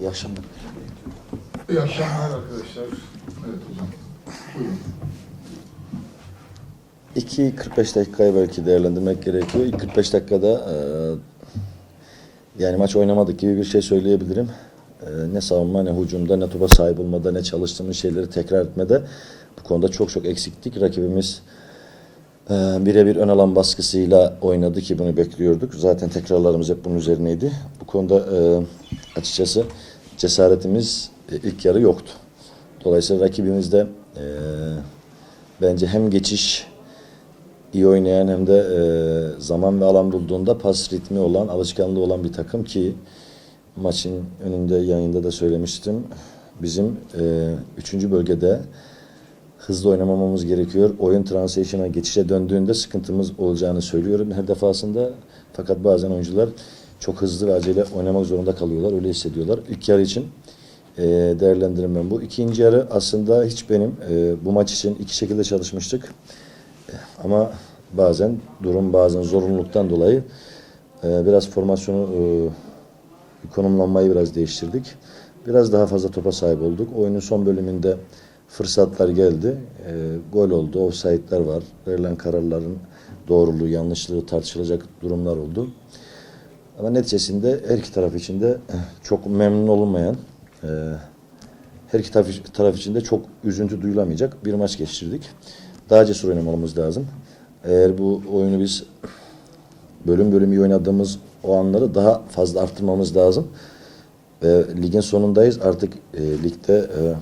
İyi akşamlar. İyi akşamlar arkadaşlar. Evet hocam. Buyurun. 2-45 dakikayı belki değerlendirmek gerekiyor. İlk 45 dakikada e, yani maç oynamadık gibi bir şey söyleyebilirim. E, ne savunma ne hücumda ne topa sahip olmada ne çalıştığımız şeyleri tekrar etmede bu konuda çok çok eksiktik. Rakibimiz e, birebir ön alan baskısıyla oynadı ki bunu bekliyorduk. Zaten tekrarlarımız hep bunun üzerineydi. Bu konuda e, açıkçası cesaretimiz e, ilk yarı yoktu. Dolayısıyla rakibimiz de e, bence hem geçiş iyi oynayan hem de e, zaman ve alan bulduğunda pas ritmi olan, alışkanlığı olan bir takım ki maçın önünde yayında da söylemiştim. Bizim e, üçüncü bölgede hızlı oynamamamız gerekiyor. Oyun transition'a geçişe döndüğünde sıkıntımız olacağını söylüyorum her defasında. Fakat bazen oyuncular çok hızlı ve acele oynamak zorunda kalıyorlar. Öyle hissediyorlar. İlk yarı için e, değerlendirmem bu. İkinci yarı aslında hiç benim e, bu maç için iki şekilde çalışmıştık. Ama bazen durum bazen zorunluluktan dolayı e, biraz formasyonu e, konumlanmayı biraz değiştirdik. Biraz daha fazla topa sahip olduk. Oyunun son bölümünde fırsatlar geldi. E, gol oldu. Offside'ler var. Verilen kararların doğruluğu, yanlışlığı tartışılacak durumlar oldu. Ama neticesinde her iki taraf için de çok memnun olunmayan, e, her iki taraf, taraf için de çok üzüntü duyulamayacak bir maç geçirdik. Daha cesur oynamamız lazım. Eğer bu oyunu biz bölüm bölüm iyi oynadığımız o anları daha fazla arttırmamız lazım. Ve ligin sonundayız. Artık e, ligde e,